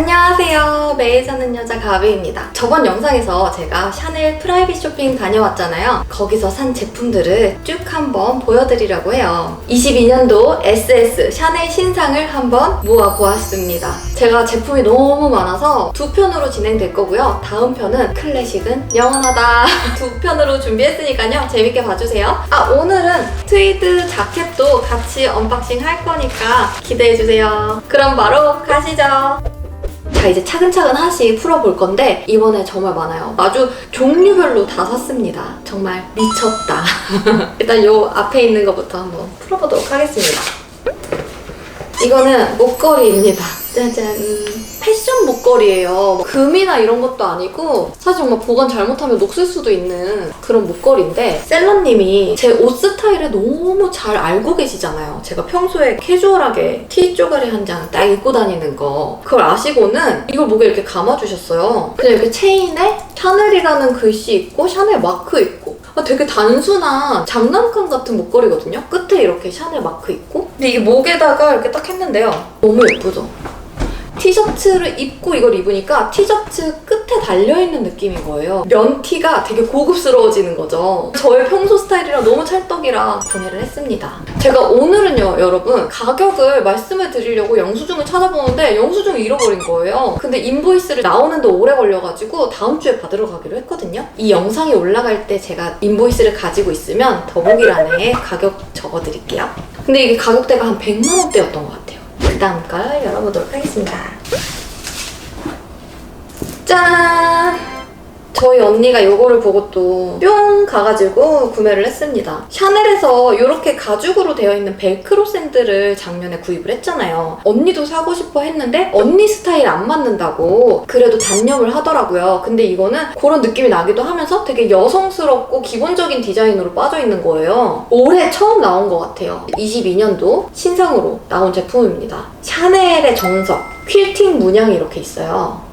안녕하세요. 매일 사는 여자 가비입니다. 저번 영상에서 제가 샤넬 프라이빗 쇼핑 다녀왔잖아요. 거기서 산 제품들을 쭉 한번 보여드리려고 해요. 22년도 SS 샤넬 신상을 한번 모아보았습니다. 제가 제품이 너무 많아서 두 편으로 진행될 거고요. 다음 편은 클래식은 영원하다. 두 편으로 준비했으니까요. 재밌게 봐주세요. 아, 오늘은 트위드 자켓도 같이 언박싱 할 거니까 기대해주세요. 그럼 바로 가시죠. 자 이제 차근차근 하나씩 풀어볼 건데 이번에 정말 많아요. 아주 종류별로 다 샀습니다. 정말 미쳤다. 일단 요 앞에 있는 것부터 한번 풀어보도록 하겠습니다. 이거는 목걸이입니다 짜잔. 패션 목걸이에요. 금이나 이런 것도 아니고 사실 정말 보관 잘못하면 녹슬 수도 있는 그런 목걸이인데 셀러님이 제 옷 스타일을 너무 잘 알고 계시잖아요. 제가 평소에 캐주얼하게 티 쪼가리 한 장 딱 입고 다니는 거. 그걸 아시고는 이걸 목에 이렇게 감아주셨어요. 그냥 이렇게 체인에 샤넬이라는 글씨 있고 샤넬 마크 있고. 아, 되게 단순한 장난감 같은 목걸이거든요. 끝에 이렇게 샤넬 마크 있고. 근데 이게 목에다가 이렇게 딱 했는데요. 너무 예쁘죠 티셔츠를 입고 이걸 입으니까 티셔츠 끝에 달려있는 느낌인 거예요. 면티가 되게 고급스러워지는 거죠. 저의 평소 스타일이랑 너무 찰떡이라 구매를 했습니다. 제가 오늘은요, 여러분, 가격을 말씀을 드리려고 영수증을 찾아보는데 영수증을 잃어버린 거예요. 근데 인보이스를 나오는데 오래 걸려가지고 다음 주에 받으러 가기로 했거든요. 이 영상이 올라갈 때 제가 인보이스를 가지고 있으면 더보기란에 가격 적어드릴게요. 근데 이게 가격대가 한 100만 원대였던 것 같아요. 그 다음 걸 열어보도록 하겠습니다. 짠! 저희 언니가 이거를 보고 또 뿅 가가지고 구매를 했습니다. 샤넬에서 이렇게 가죽으로 되어 있는 벨크로 샌들을 작년에 구입을 했잖아요. 언니도 사고 싶어 했는데 언니 스타일 안 맞는다고 그래도 단념을 하더라고요. 근데 이거는 그런 느낌이 나기도 하면서 되게 여성스럽고 기본적인 디자인으로 빠져 있는 거예요. 올해 처음 나온 것 같아요. 22년도 신상으로 나온 제품입니다. 샤넬의 정석, 퀼팅 문양이 이렇게 있어요.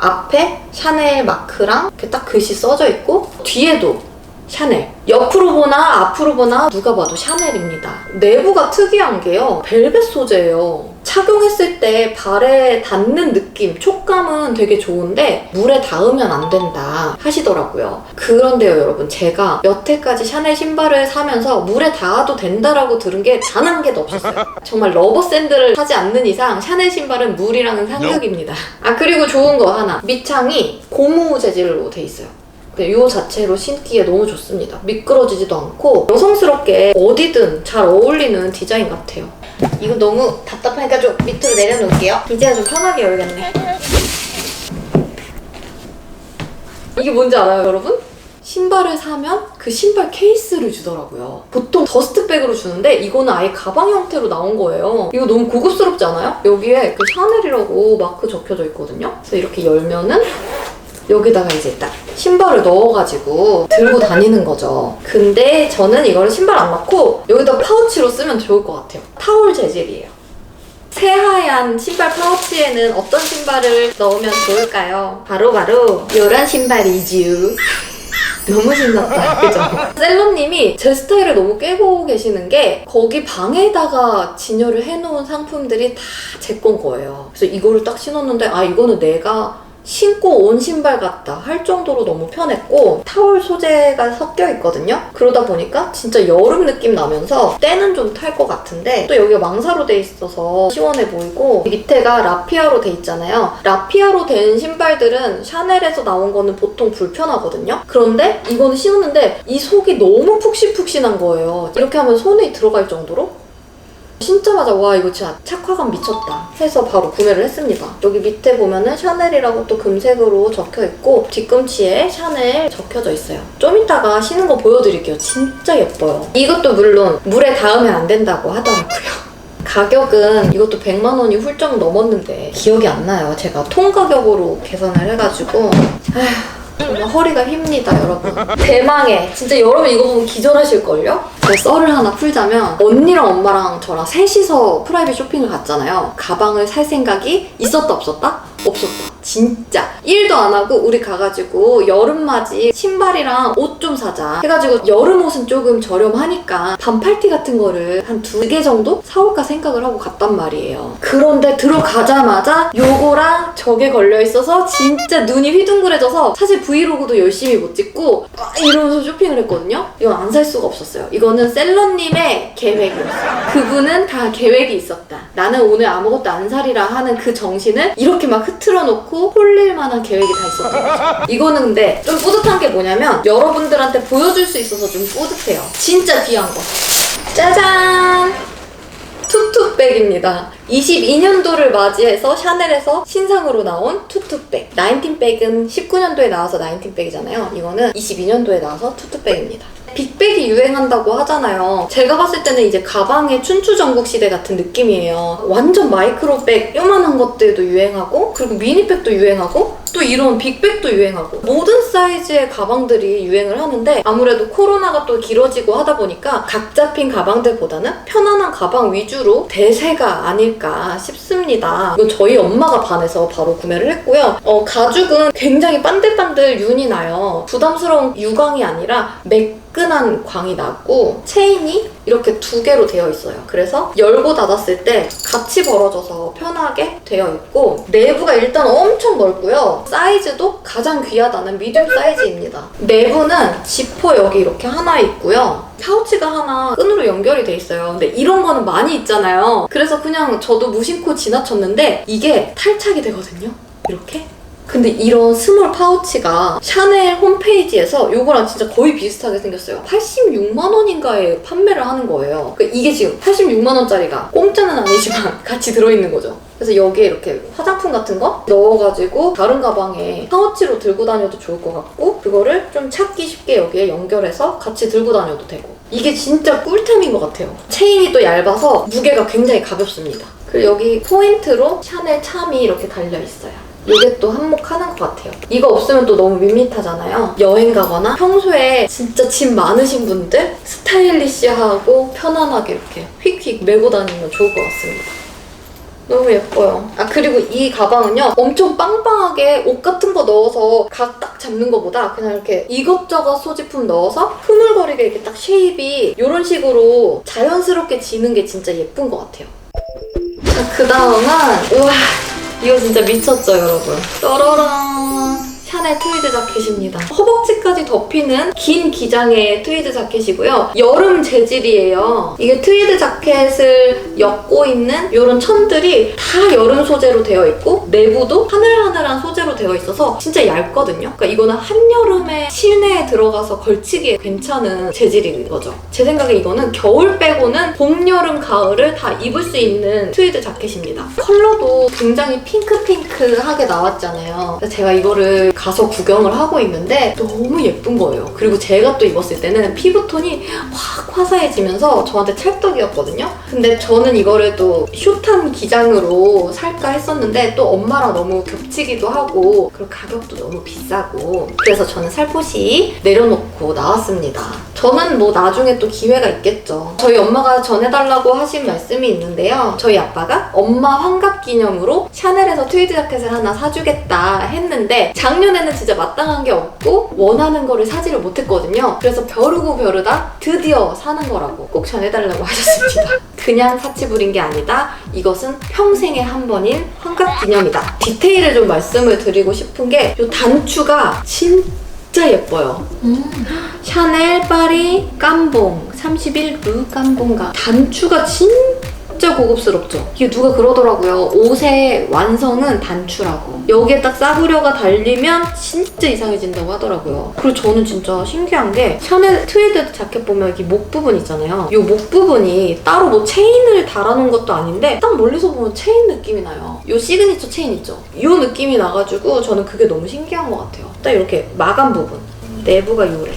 앞에 샤넬 마크랑 딱 글씨 써져 있고 뒤에도 샤넬. 옆으로 보나 앞으로 보나 누가 봐도 샤넬입니다. 내부가 특이한 게요. 벨벳 소재예요 착용했을 때 발에 닿는 느낌 촉감은 되게 좋은데 물에 닿으면 안 된다 하시더라고요. 그런데요 여러분. 제가 여태까지 샤넬 신발을 사면서 물에 닿아도 된다라고 들은 게 단 한 개도 없었어요. 정말 러버 샌들을 사지 않는 이상 샤넬 신발은 물이랑은 상극입니다. 아 그리고 좋은 거 하나. 밑창이 고무 재질로 돼 있어요. 이 자체로 신기에 너무 좋습니다. 미끄러지지도 않고 여성스럽게 어디든 잘 어울리는 디자인 같아요. 이거 너무 답답하니까 좀 밑으로 내려놓을게요. 이제야 좀 편하게 열겠네. 이게 뭔지 알아요, 여러분? 신발을 사면 그 신발 케이스를 주더라고요. 보통 더스트백으로 주는데 이거는 아예 가방 형태로 나온 거예요. 이거 너무 고급스럽지 않아요? 여기에 그 샤넬이라고 마크 적혀져 있거든요. 그래서 이렇게 열면은 여기다가 이제 딱 신발을 넣어가지고 들고 다니는 거죠. 근데 저는 이거를 신발 안 넣고 여기다 파우치로 쓰면 좋을 것 같아요. 타올 재질이에요. 새하얀 신발 파우치에는 어떤 신발을 넣으면 좋을까요? 바로바로 이런 신발이지요. 너무 신났다. 그죠? 셀로님이 제 스타일을 너무 깨고 계시는 게 거기 방에다가 진열을 해놓은 상품들이 다 제 건 거예요. 그래서 이거를 딱 신었는데 아 이거는 내가 신고 온 신발 같다 할 정도로 너무 편했고 타올 소재가 섞여 있거든요. 그러다 보니까 진짜 여름 느낌 나면서 때는 좀 탈 것 같은데 또 여기가 망사로 돼 있어서 시원해 보이고 밑에가 라피아로 돼 있잖아요. 라피아로 된 신발들은 샤넬에서 나온 거는 보통 불편하거든요. 그런데 이거는 신었는데 이 속이 너무 푹신푹신한 거예요. 이렇게 하면 손이 들어갈 정도로 신자마자 와 이거 진짜 착화감 미쳤다 해서 바로 구매를 했습니다. 여기 밑에 보면은 샤넬이라고 또 금색으로 적혀 있고 뒤꿈치에 샤넬 적혀져 있어요. 좀 이따가 신은 거 보여드릴게요. 진짜 예뻐요. 이것도 물론 물에 닿으면 안 된다고 하더라고요. 가격은 이것도 100만 원이 훌쩍 넘었는데 기억이 안 나요. 제가 통 가격으로 계산을 해가지고 아휴 정말 허리가 휩니다, 여러분. 대망의 진짜 여러분 이거 보면 기절하실걸요? 제 썰을 하나 풀자면 언니랑 엄마랑 저랑 셋이서 프라이빗 쇼핑을 갔잖아요. 가방을 살 생각이 있었다 없었다? 없었다. 진짜 1도 안 하고 우리 가가지고 여름맞이 신발이랑 옷 좀 사자 해가지고 여름 옷은 조금 저렴하니까 반팔티 같은 거를 한 두 개 정도 사올까 생각을 하고 갔단 말이에요 그런데 들어가자마자 요거랑 저게 걸려 있어서 진짜 눈이 휘둥그레져서 사실 브이로그도 열심히 못 찍고 막 이러면서 쇼핑을 했거든요 이건 안 살 수가 없었어요 이거는 셀러님의 계획이었어요 그분은 다 계획이 있었다 나는 오늘 아무것도 안 살이라 하는 그 정신을 이렇게 막 흐트러 놓고 홀릴 만한 계획이 다 있었던 거죠 이거는 근데 좀 뿌듯한 게 뭐냐면 여러분들한테 보여줄 수 있어서 좀 뿌듯해요 진짜 귀한 거 짜잔 투투백입니다. 22년도를 맞이해서 샤넬에서 신상으로 나온 투투백. 나인틴백은 19년도에 나와서 나인틴백이잖아요. 이거는 22년도에 나와서 투투백입니다. 빅백이 유행한다고 하잖아요. 제가 봤을 때는 이제 가방의 춘추전국 시대 같은 느낌이에요. 완전 마이크로백, 요만한 것들도 유행하고, 그리고 미니백도 유행하고, 또 이런 빅백도 유행하고, 모든 사이즈의 가방들이 유행을 하는데, 아무래도 코로나가 또 길어지고 하다 보니까 각 잡힌 가방들보다는 편안한 가방 위주로 대세가 아닐까 싶습니다. 이건 저희 엄마가 반해서 바로 구매를 했고요. 어, 가죽은 굉장히 반들반들 윤이 나요. 부담스러운 유광이 아니라 매끈한 광이 나고 체인이 이렇게 두 개로 되어 있어요. 그래서 열고 닫았을 때 같이 벌어져서 편하게 되어 있고 내부가 일단 엄청 넓고요. 사이즈도 가장 귀하다는 미디움 사이즈입니다. 내부는 지퍼 여기 이렇게 하나 있고요. 파우치가 하나 끈으로 연결이 돼 있어요. 근데 이런 거는 많이 있잖아요. 그래서 그냥 저도 무심코 지나쳤는데 이게 탈착이 되거든요. 이렇게. 근데 이런 스몰 파우치가 샤넬 홈페이지에서 이거랑 진짜 거의 비슷하게 생겼어요. 86만 원인가에 판매를 하는 거예요. 그러니까 이게 지금 86만 원짜리가 공짜는 아니지만 같이 들어있는 거죠. 그래서 여기에 이렇게 화장품 같은 거 넣어가지고 다른 가방에 파우치로 들고 다녀도 좋을 것 같고 그거를 좀 찾기 쉽게 여기에 연결해서 같이 들고 다녀도 되고 이게 진짜 꿀템인 것 같아요. 체인이 또 얇아서 무게가 굉장히 가볍습니다. 그리고 여기 포인트로 샤넬 참이 이렇게 달려 있어요. 이게 또 한몫하는 것 같아요. 이거 없으면 또 너무 밋밋하잖아요. 여행 가거나 평소에 진짜 짐 많으신 분들 스타일리시하고 편안하게 이렇게 휙휙 메고 다니면 좋을 것 같습니다. 너무 예뻐요. 아 그리고 이 가방은요 엄청 빵빵하게 옷 같은 거 넣어서 각 딱 잡는 것보다 그냥 이렇게 이것저것 소지품 넣어서 흐물거리게 이렇게 딱 쉐입이 이런 식으로 자연스럽게 지는 게 진짜 예쁜 것 같아요. 자, 그 다음은 우와 이거 진짜 미쳤죠 여러분. 떠러랑 샤넬 트위드 자켓입니다. 허벅지까지 덮이는 긴 기장의 트위드 자켓이고요. 여름 재질이에요. 이게 트위드 자켓을 엮고 있는 이런 천들이 다 여름 소재로 되어 있고 내부도 하늘하늘한 소재로 되어 있어서 진짜 얇거든요. 그러니까 이거는 한여름에 실내에 들어가서 걸치기에 괜찮은 재질인 거죠. 제 생각에 이거는 겨울 빼고는 봄, 여름, 가을을 다 입을 수 있는 트위드 자켓입니다. 컬러도 굉장히 핑크핑크하게 나왔잖아요. 제가 이거를 가서 구경을 하고 있는데 너무 예쁜 거예요. 그리고 제가 또 입었을 때는 피부톤이 확 화사해지면서 저한테 찰떡이었거든요. 근데 저는 이거를 또 숏한 기장으로 살까 했었는데 또 엄마랑 너무 겹치기도 하고 그리고 가격도 너무 비싸고 그래서 저는 살포시 내려놓고 나왔습니다. 저는 뭐 나중에 또 기회가 있겠죠. 저희 엄마가 전해달라고 하신 말씀이 있는데요. 저희 아빠가 엄마 환갑 기념으로 샤넬에서 트위드 자켓을 하나 사주겠다 했는데 작년에 는 진짜 마땅한 게 없고 원하는 거를 사지를 못했거든요. 그래서 벼르고 벼르다 드디어 사는 거라고 꼭 전해달라고 하셨습니다. 그냥 사치 부린 게 아니다. 이것은 평생에 한 번인 환갑 기념이다. 디테일을 좀 말씀을 드리고 싶은 게 이 단추가 진짜 예뻐요. 샤넬 파리 깜봉 31 루 깜봉가 단추가 진짜 고급스럽죠? 이게 누가 그러더라고요. 옷의 완성은 단추라고. 여기에 딱 싸구려가 달리면 진짜 이상해진다고 하더라고요. 그리고 저는 진짜 신기한 게 샤넬 트위드 자켓 보면 여기 목 부분 있잖아요. 이 목 부분이 따로 뭐 체인을 달아놓은 것도 아닌데 딱 멀리서 보면 체인 느낌이 나요. 이 시그니처 체인 있죠? 이 느낌이 나가지고 저는 그게 너무 신기한 것 같아요. 딱 이렇게 마감 부분. 내부가 요래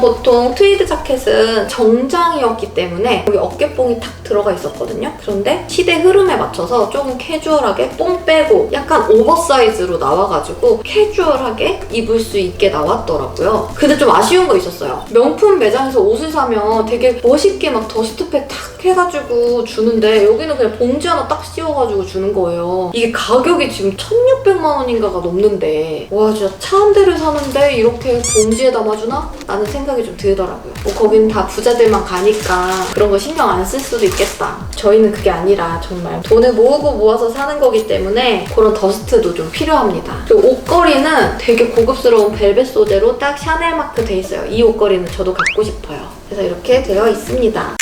보통 트위드 자켓은 정장이었기 때문에 여기 어깨뽕이 탁 들어가 있었거든요. 그런데 시대 흐름에 맞춰서 조금 캐주얼하게 뽕 빼고 약간 오버사이즈로 나와가지고 캐주얼하게 입을 수 있게 나왔더라고요. 근데 좀 아쉬운 거 있었어요. 명품 매장에서 옷을 사면 되게 멋있게 막 더스트팩 탁 해가지고 주는데 여기는 그냥 봉지 하나 딱 씌워가지고 주는 거예요. 이게 가격이 지금 1600만 원인가가 넘는데 와 진짜 차 한 대를 사는데 이렇게 봉지에 담아주나? 라는 생각 이 좀 들더라고요. 뭐 거기는 다 부자들만 가니까 그런 거 신경 안 쓸 수도 있겠다. 저희는 그게 아니라 정말 돈을 모으고 모아서 사는 거기 때문에 그런 더스트도 좀 필요합니다. 그리고 옷걸이는 되게 고급스러운 벨벳 소재로 딱 샤넬 마크 돼 있어요. 이 옷걸이는 저도 갖고 싶어요. 그래서 이렇게 되어 있습니다.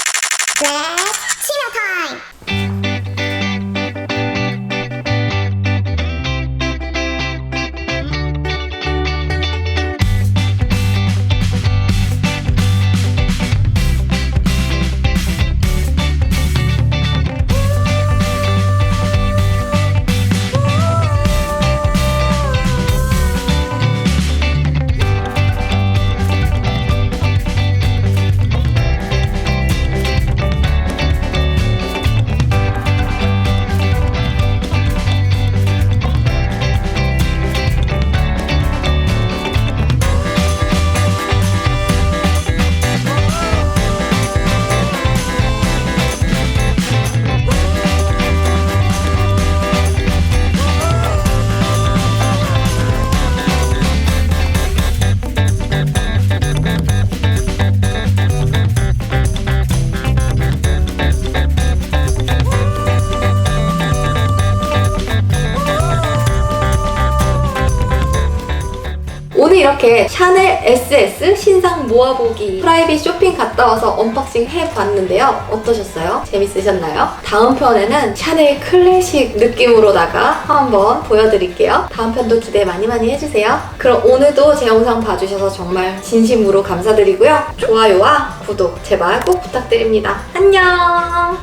이렇게 샤넬 SS 신상 모아보기 프라이빗 쇼핑 갔다 와서 언박싱 해봤는데요. 어떠셨어요? 재밌으셨나요? 다음 편에는 샤넬 클래식 느낌으로다가 한번 보여드릴게요. 다음 편도 기대 많이 많이 해주세요. 그럼 오늘도 제 영상 봐주셔서 정말 진심으로 감사드리고요. 좋아요와 구독 제발 꼭 부탁드립니다. 안녕!